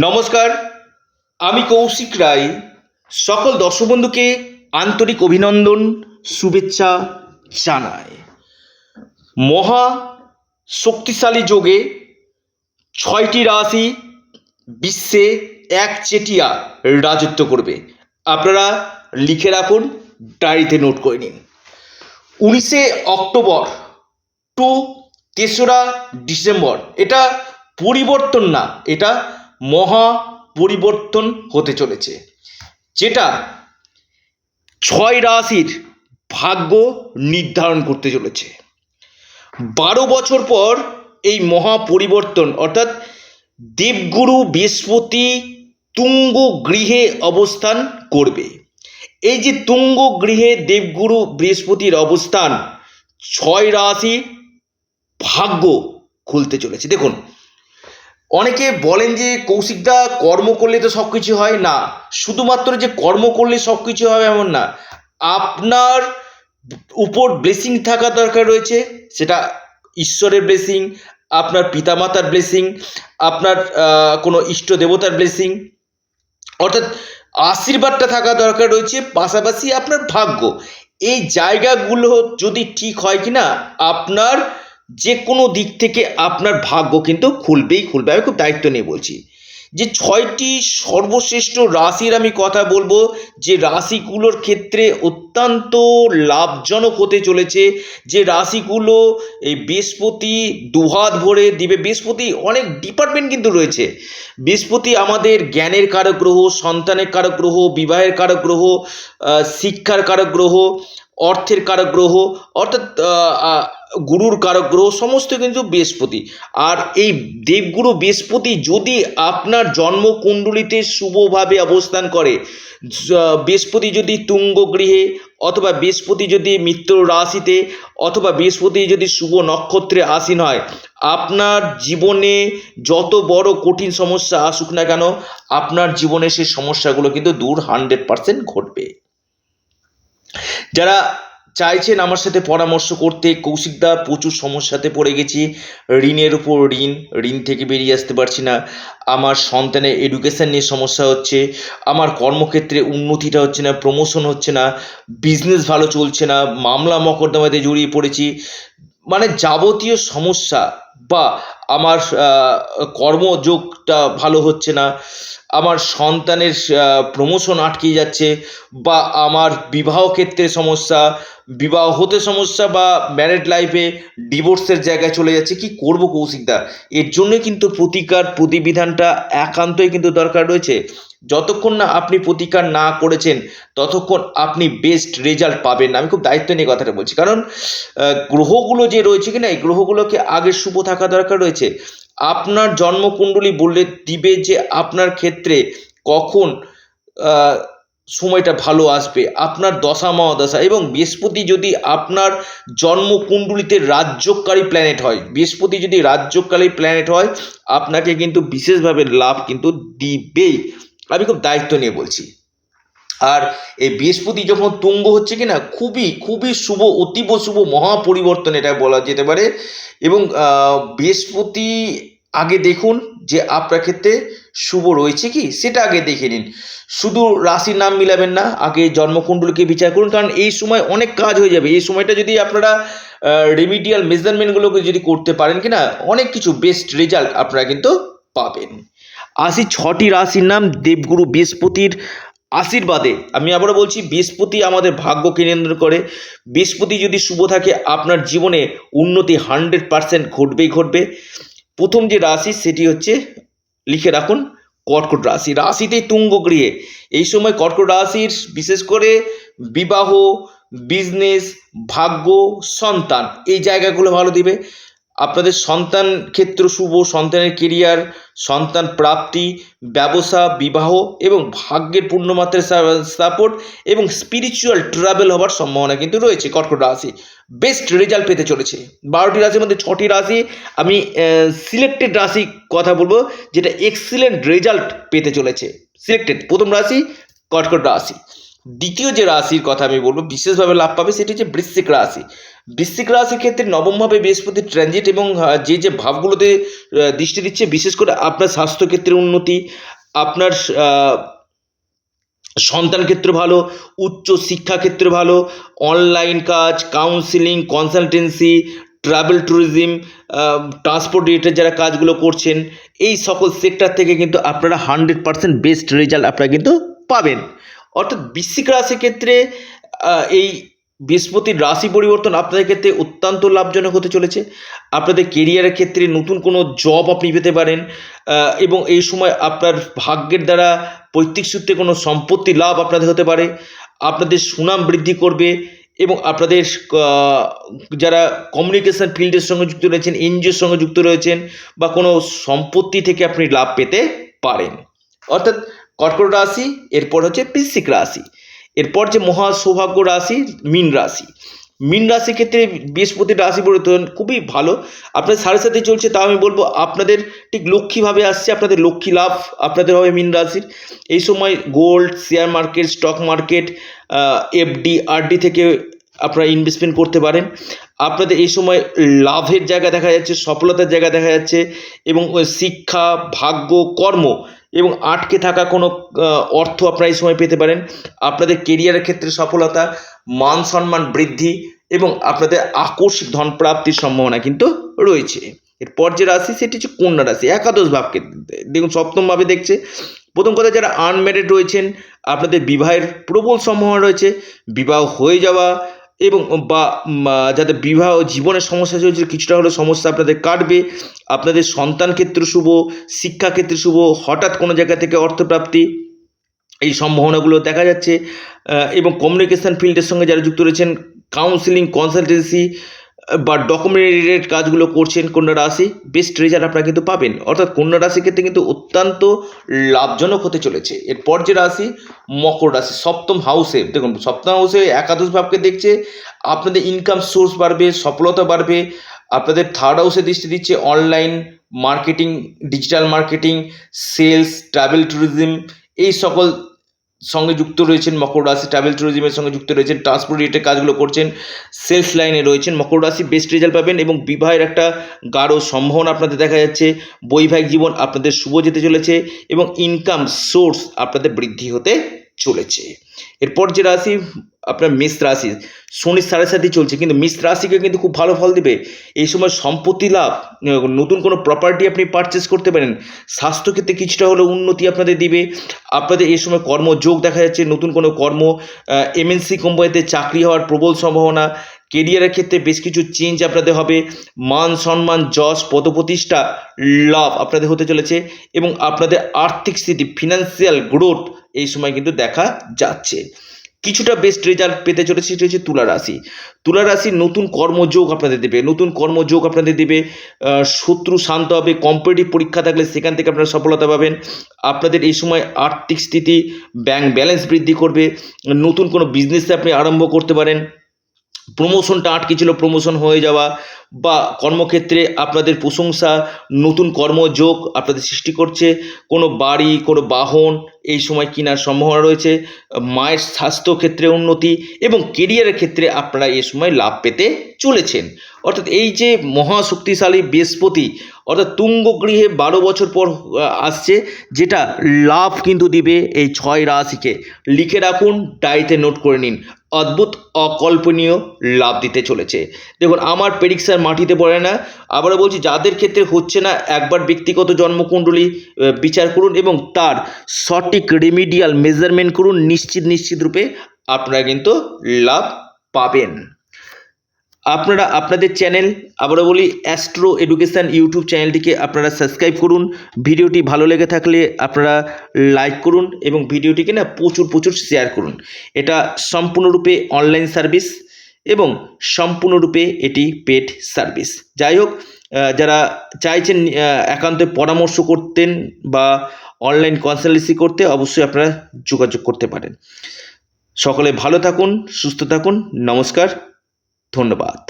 নমস্কার, আমি কৌশিক রায়। সকল দর্শক বন্ধুকে আন্তরিক অভিনন্দন, শুভেচ্ছা জানাই। মহা শক্তিশালী যোগে ছয়টি রাশি বিশ্বে একচেটিয়া রাজত্ব করবে। আপনারা লিখে রাখুন, ডায়েরিতে নোট করে নিন। উনিশে অক্টোবর টু তেসরা ডিসেম্বর, এটা পরিবর্তন না, এটা মহা পরিবর্তন হতে চলেছে, যেটা ছয় রাশির ভাগ্য নির্ধারণ করতে চলেছে। বারো বছর পর এই মহা পরিবর্তন অর্থাৎ দেবগুরু বৃহস্পতি তুঙ্গ গৃহে অবস্থান করবে। এই যে তুঙ্গ গৃহে দেবগুরু বৃহস্পতির অবস্থান, ছয় রাশি ভাগ্য খুলতে চলেছে। দেখুন অনেকে বলেন যে কৌশিকদা কর্ম করলে তো সব কিছু হয়। না, শুধুমাত্র যে কর্ম করলে সব কিছু হবে এমন না। আপনার উপর ব্লেসিং থাকা দরকার রয়েছে, সেটা ঈশ্বরের ব্লেসিং আপনার পিতামাতার ব্লেসিং আপনার কোনো ইষ্ট দেবতার ব্লেসিং অর্থাৎ আশীর্বাদটা থাকা দরকার রয়েছে, পাশাপাশি আপনার ভাগ্য। এই জায়গাগুলো যদি ঠিক হয় কি না আপনার যে কোনো দিক থেকে আপনার ভাগ্য কিন্তু খুলবেই খুলবে। আমি খুব দায়িত্ব নিয়ে বলছি যে ছয়টি সর্বশ্রেষ্ঠ রাশির আমি কথা বলব যে রাশিগুলোর ক্ষেত্রে অত্যন্ত লাভজনক হতে চলেছে। যে রাশিগুলো এই বৃহস্পতি দুহাত ভরে দিবে। বৃহস্পতি অনেক ডিপার্টমেন্ট কিন্তু রয়েছে। বৃহস্পতি আমাদের জ্ঞানের কারক গ্রহ, সন্তানের কারক গ্রহ, বিবাহের কারক গ্রহ শিক্ষার কারক গ্রহ, অর্থের কারক গ্রহ, অর্থাৎ গুরুর কারক গ্রহ সমস্ত কিন্তু বৃহস্পতি। আর এই দেবগুরু বৃহস্পতি যদি আপনার জন্মকুণ্ডলিতে শুভভাবে অবস্থান করে বৃহস্পতি যদি তুঙ্গ গৃহে অথবা বৃহস্পতি যদি মিত্র রাশিতে অথবা বৃহস্পতি যদি শুভ নক্ষত্রে আসীন হয়, আপনার জীবনে যত বড় কঠিন সমস্যা আসুক না কেন, আপনার জীবনে সেই সমস্যাগুলো কিন্তু দূর হান্ড্রেড পার্সেন্ট ঘটবে। যারা চাইছেন আমার সাথে পরামর্শ করতে। কৌশিকদা প্রচুর সমস্যাতে পড়ে গেছি। ঋণের উপর ঋণ ঋণ থেকে বেরিয়ে আসতে পারছি না। আমার সন্তানের এডুকেশান নিয়ে সমস্যা হচ্ছে। আমার কর্মক্ষেত্রে উন্নতিটা হচ্ছে না প্রমোশন হচ্ছে না বিজনেস ভালো চলছে না মামলা মকদ্দমাতে জড়িয়ে পড়েছি। মানে যাবতীয় সমস্যা বা আমার কর্মযোগটা ভালো হচ্ছে না, আমার সন্তানের প্রমোশন আটকে যাচ্ছে বা আমার বিবাহ ক্ষেত্রে সমস্যা, বিবাহ হতে সমস্যা বা ম্যারেড লাইফে ডিভোর্সের জায়গায় চলে যাচ্ছে, কি করব কৌশিকদা এর জন্য কিন্তু প্রতিকার প্রতিবিধানটা একান্তই কিন্তু দরকার রয়েছে। যতক্ষণ না আপনি প্রতিকার না করেছেন, ততক্ষণ আপনি বেস্ট রেজাল্ট পাবেন না। আমি খুব দায়িত্ব নিয়ে কথাটা বলছি। কারণ গ্রহগুলো যে রয়েছে কি না এই গ্রহগুলোকে আগে শুভ থাকা দরকার রয়েছে। আপনার জন্মকুণ্ডলী বললে দিবে যে আপনার ক্ষেত্রে কখন সময়টা ভালো আসবে। আপনার দশা, মহাদশা এবং বৃহস্পতি যদি আপনার জন্মকুণ্ডলিতে রাজ্যকারী প্ল্যানেট হয়, বৃহস্পতি যদি রাজ্যকারী প্ল্যানেট হয়, আপনাকে কিন্তু বিশেষভাবে লাভ কিন্তু দিবেই। আমি খুব দায়িত্ব নিয়ে বলছি। আর এই বৃহস্পতি যখন তুঙ্গ হচ্ছে কি না খুবই খুবই শুভ, অতীব শুভ মহাপরিবর্তন এটা বলা যেতে পারে। এবং বৃহস্পতি আগে দেখুন যে আপনার ক্ষেত্রে শুভ রয়েছে কি, সেটা আগে দেখে নিন। শুধু রাশির নাম মিলাবেন না, আগে জন্মকুণ্ডলীকে বিচার করুন, কারণ এই সময় অনেক কাজ হয়ে যাবে। এই সময়টা যদি আপনারা রেমিডিয়াল মেজারমেন্টগুলোকে যদি করতে পারেন কি না অনেক কিছু বেস্ট রেজাল্ট আপনারা কিন্তু পাবেন। আসি ছটি রাশির নাম, দেবগুরু বৃহস্পতির আশীর্বাদে। আমি আবারও বলছি, বৃহস্পতি আমাদের ভাগ্যকে নিয়ন্ত্রণ করে। বৃহস্পতি যদি শুভ থাকে, আপনার জীবনে উন্নতি হান্ড্রেড পারসেন্ট ঘটবেই ঘটবে। প্রথম যে রাশি, সেটি হচ্ছে, লিখে রাখুন, কর্কট রাশি। রাশিতেই তুঙ্গ গৃহে। এই সময় কর্কট রাশির, বিশেষ করে বিবাহ, বিজনেস, ভাগ্য, সন্তান, এই জায়গাগুলো ভালো দিবে। আপনাদের সন্তান ক্ষেত্র শুভ, সন্তানের কেরিয়ার সন্তান প্রাপ্তি, ব্যবসা, বিবাহ এবং ভাগ্যের পূর্ণমাত্রার সাপোর্ট এবং স্পিরিচুয়াল ট্রাভেল হওয়ার সম্ভাবনা কিন্তু রয়েছে কর্কট রাশি। বেস্ট রেজাল্ট পেতে চলেছে। বারোটি রাশির মধ্যে ছটি রাশি আমি সিলেক্টেড রাশি কথা বলব, যেটা এক্সিলেন্ট রেজাল্ট পেতে চলেছে। সিলেক্টেড প্রথম রাশি কর্কট রাশি। দ্বিতীয় যে রাশির কথা আমি বলব, বিশেষভাবে লাভ পাবে সেটি হচ্ছে বৃশ্চিক রাশি। বৃশ্চিক রাশির ক্ষেত্রে নবমভাবে বৃহস্পতি ট্রানজিট এবং যে যে ভাবগুলোতে দৃষ্টি দিচ্ছে, বিশেষ করে আপনার স্বাস্থ্য ক্ষেত্রে উন্নতি, আপনার সন্তান ক্ষেত্র ভালো, উচ্চ শিক্ষা ক্ষেত্রে ভালো অনলাইন কাজ counselling consultancy travel tourism transport related যারা কাজগুলো করছেন, এই সকল সেক্টর থেকে কিন্তু আপনারা হান্ড্রেড পার্সেন্ট বেস্ট রেজাল্ট আপনারা কিন্তু পাবেন। অর্থাৎ বৃশ্চিক রাশির ক্ষেত্রে এই বৃহস্পতির রাশি পরিবর্তন আপনাদের ক্ষেত্রে অত্যন্ত লাভজনক হতে চলেছে। আপনাদের কেরিয়ারের ক্ষেত্রে নতুন কোনো জব আপনি পেতে পারেন এবং এই সময় আপনার ভাগ্যের দ্বারা পৈতৃক সূত্রে কোনো সম্পত্তি লাভ আপনাদের হতে পারে। আপনাদের সুনাম বৃদ্ধি করবে এবং আপনাদের যারা কমিউনিকেশন ফিল্ডের সঙ্গে যুক্ত রয়েছেন এনজিওর সঙ্গে যুক্ত রয়েছেন বা কোনো সম্পত্তি থেকে আপনি লাভ পেতে পারেন। অর্থাৎ কর্কট রাশি, এরপর হচ্ছে বৃশ্চিক রাশি। এরপর যে মহা সৌভাগ্য রাশি, মীন রাশি। মীন রাশির ক্ষেত্রে বৃহস্পতির রাশি পরিবর্তন খুবই ভালো। আপনাদের সাড়ে সাথে চলছে, তাও আমি বলব আপনাদের ঠিক লক্ষ্মীভাবে আসছে, আপনাদের লক্ষ্মী লাভ আপনাদের হবে মীন রাশির। এই সময় gold, share market, stock market FD, RD থেকে আপনারা ইনভেস্টমেন্ট করতে পারেন। আপনাদের এই সময় লাভের জায়গা দেখা যাচ্ছে, সফলতার জায়গা দেখা যাচ্ছে এবং শিক্ষা, ভাগ্য, কর্ম এবং আটকে থাকা কোনো অর্থ আপনারা এই সময় পেতে পারেন। আপনাদের কেরিয়ারের ক্ষেত্রে সফলতা, মান সম্মান বৃদ্ধি এবং আপনাদের আকস্মিক ধন প্রাপ্তির সম্ভাবনা কিন্তু রয়েছে। এরপর যে রাশি, সেটি হচ্ছে কন্যা রাশি। একাদশ ভাবকে দেখুন সপ্তমভাবে দেখছে। প্রথম কথা, যারা আনম্যারিড রয়েছেন, আপনাদের বিবাহের প্রবল সম্ভাবনা রয়েছে। বিবাহ হয়ে যাওয়া এবং বা যাদের বিবাহ জীবনের সমস্যা চলছে, কিছুটা হলেও সমস্যা আপনাদের কাটবে। আপনাদের সন্তান ক্ষেত্রে শুভ শিক্ষাক্ষেত্রে শুভ, হঠাৎ কোনো জায়গা থেকে অর্থপ্রাপ্তি, এই সম্ভাবনাগুলো দেখা যাচ্ছে। এবং কমিউনিকেশান ফিল্ডের সঙ্গে যারা যুক্ত রয়েছেন কাউন্সিলিং কনসালটেন্সি বা ডকুমেন্ট রিলেটেড কাজগুলো করছেন কন্যা রাশি বেস্ট রেজাল্ট আপনারা কিন্তু পাবেন। অর্থাৎ কন্যা রাশির ক্ষেত্রে কিন্তু অত্যন্ত লাভজনক হতে চলেছে। এরপর যে রাশি, মকর রাশি, সপ্তম হাউসে দেখুন, সপ্তম হাউসে একাদশ ভাবকে দেখছে, আপনাদের ইনকাম সোর্স বাড়বে, সফলতা বাড়বে, আপনাদের থার্ড হাউসে দৃষ্টি দিচ্ছে online marketing digital marketing sales travel tourism এই সকল সঙ্গে যুক্ত রয়েছেন মকর রাশি ট্রাভেল ট্যুরিজমের সঙ্গে যুক্ত রয়েছেন ট্রান্সপোর্ট রিলেটেড কাজগুলো করছেন সেলস লাইনে রয়েছেন, মকর রাশি বেস্ট রেজাল্ট পাবেন এবং বিবাহের একটা গাঢ় সম্ভাবনা আপনাদের দেখা যাচ্ছে, বৈবাহিক জীবন আপনাদের শুভ যেতে চলেছে এবং ইনকাম সোর্স আপনাদের বৃদ্ধি হতে চলেছে। এরপর যে রাশি, আপনার মিস রাশি শনির সাড়ে সাথে চলছে, কিন্তু মিস রাশিকে কিন্তু খুব ভালো ফল দিবে। এই সময় সম্পত্তি লাভ, নতুন কোনো প্রপার্টি আপনি পারচেস করতে পারেন, স্বাস্থ্যক্ষেত্রে কিছুটা হলেও উন্নতি আপনাদের দিবে। আপনাদের এই সময় কর্মযোগ দেখা যাচ্ছে, নতুন কোনো কর্ম এমএনসি কোম্পানিতে চাকরি হওয়ার প্রবল সম্ভাবনা কেরিয়ারের ক্ষেত্রে বেশ কিছু চেঞ্জ আপনাদের হবে। মান সম্মান, যশ, পদপ্রতিষ্ঠা, লাভ আপনাদের হতে চলেছে এবং আপনাদের আর্থিক স্থিতি ফিনান্সিয়াল গ্রোথ এই সময় কিন্তু দেখা যাচ্ছে। কিছুটা বেস্ট রেজাল্ট পেতে চলেছে সেটা হচ্ছে তুলা রাশি। তুলা রাশির নতুন কর্মযোগ আপনাদের দেবে। নতুন কর্মযোগ আপনাদের দেবে শত্রু শান্ত হবে কম্পিটিটিভ পরীক্ষা থাকলে সেখান থেকে আপনারা সফলতা পাবেন। আপনাদের এই সময় আর্থিক স্থিতি ব্যাংক ব্যালেন্স বৃদ্ধি করবে। নতুন কোনো বিজনেস আপনি আরম্ভ করতে পারেন। প্রমোশনটা আটকে ছিল প্রমোশন হয়ে যাওয়া বা কর্মক্ষেত্রে আপনাদের প্রশংসা, নতুন কর্মযোগ আপনাদের সৃষ্টি করছে। কোনো বাড়ি, কোনো বাহন এই সময় কেনার সম্ভাবনা রয়েছে। মায়ের স্বাস্থ্য ক্ষেত্রে উন্নতি এবং কেরিয়ারের ক্ষেত্রে আপনারা এ সময় লাভ পেতে চলেছেন। অর্থাৎ এই যে মহাশক্তিশালী বৃহস্পতি, অর্থাৎ তুঙ্গ গৃহে বারো বছর পর আসছে, যেটা লাভ কিন্তু দিবে এই ছয় রাশিকে। লিখে রাখুন, ডায়েরিতে নোট করে নিন। অদ্ভুত, অকল্পনীয় লাভ দিতে চলেছে। দেখুন, আমার প্রেডিকশান মাটিতে পড়ে না। আবারও বলছি, যাদের ক্ষেত্রে হচ্ছে না, একবার ব্যক্তিগত জন্মকুণ্ডলী বিচার করুন এবং তার সঠিক রেমিডিয়াল মেজারমেন্ট করুন, নিশ্চিত নিশ্চিত রূপে আপনারা কিন্তু লাভ পাবেন। আপনারা আপনাদের চ্যানেল আবারও বলি অ্যাস্ট্রো এডুকেশান ইউটিউব চ্যানেলটিকে আপনারা সাবস্ক্রাইব করুন। ভিডিওটি ভালো লেগে থাকলে আপনারা লাইক করুন এবং ভিডিওটিকে না প্রচুর প্রচুর শেয়ার করুন। এটা সম্পূর্ণরূপে অনলাইন সার্ভিস এবং সম্পূর্ণরূপে এটি পেড সার্ভিস যাই হোক যারা চাইছেন একান্তে পরামর্শ করতেন বা অনলাইন কনসালটেন্সি করতে, অবশ্যই আপনারা যোগাযোগ করতে পারেন। সকলে ভালো থাকুন, সুস্থ থাকুন, নমস্কার। ধন্যবাদ।